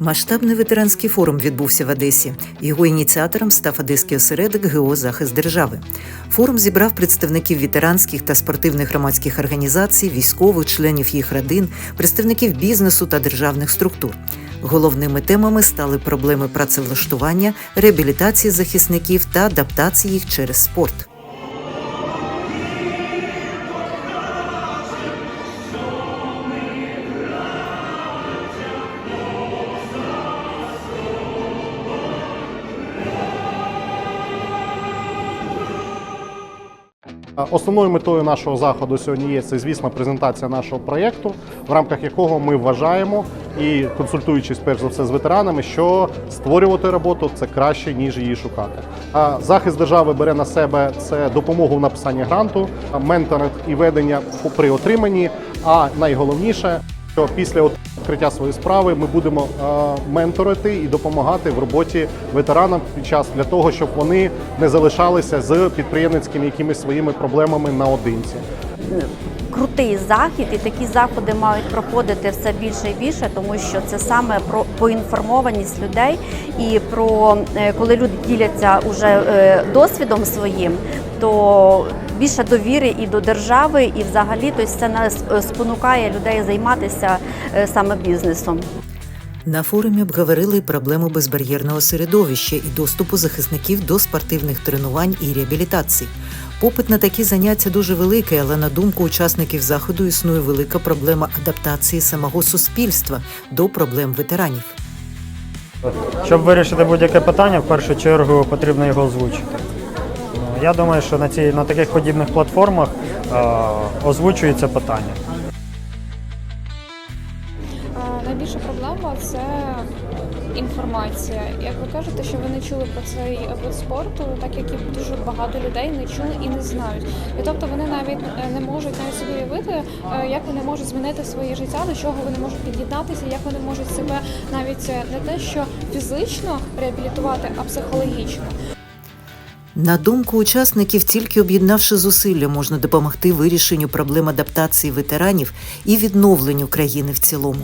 Масштабний ветеранський форум відбувся в Одесі. Його ініціатором став Одеський осередок ГО Захист держави. Форум зібрав представників ветеранських та спортивних громадських організацій, військових, членів їх родин, представників бізнесу та державних структур. Головними темами стали проблеми працевлаштування, реабілітації захисників та адаптації їх через спорт. Основною метою нашого заходу сьогодні є це, звісно, презентація нашого проєкту, в рамках якого ми вважаємо і консультуючись перш за все з ветеранами, що створювати роботу це краще ніж її шукати. А захист держави бере на себе це допомогу в написанні гранту, менторинг і ведення при отриманні. А найголовніше, що після відкриття своєї справи ми будемо е, менторити і допомагати в роботі ветеранам під час для того, щоб вони не залишалися з підприємницькими якимись своїми проблемами наодинці. Крутий захід, і такі заходи мають проходити все більше і більше, тому що це саме про поінформованість людей і про е, коли люди діляться уже е, досвідом своїм, то більше довіри і до держави, і взагалі тобто це нас е, спонукає людей займатися саме бізнесом. На форумі обговорили проблему безбар'єрного середовища і доступу захисників до спортивних тренувань і реабілітації. Попит на такі заняття дуже великий, але на думку учасників заходу існує велика проблема адаптації самого суспільства до проблем ветеранів. Щоб вирішити будь-яке питання, в першу чергу потрібно його озвучити. Ну, Я думаю, що на, цій, на таких подібних платформах е, озвучується питання. Найбільша проблема це інформація. Як ви кажете, що ви не чули про цей вид спорту, так як і дуже багато людей не чули і не знають. І тобто вони навіть е, не можуть навіть собі уявити, е, як вони можуть змінити своє життя, до чого вони можуть під'єднатися, як вони можуть себе навіть е, не те, що фізично реабілітувати, а психологічно. На думку учасників, тільки об'єднавши зусилля, можна допомогти вирішенню проблем адаптації ветеранів і відновленню країни в цілому.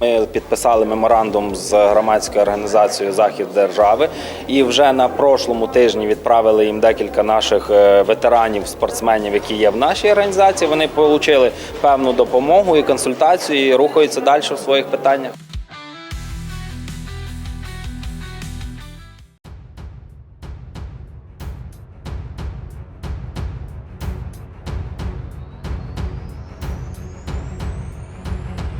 Ми підписали меморандум з громадською організацією Захід держави, і вже на прошлому тижні відправили їм декілька наших е, ветеранів, спортсменів, які є в нашій організації. Вони отримали певну допомогу і консультацію, і рухаються далі в своїх питаннях.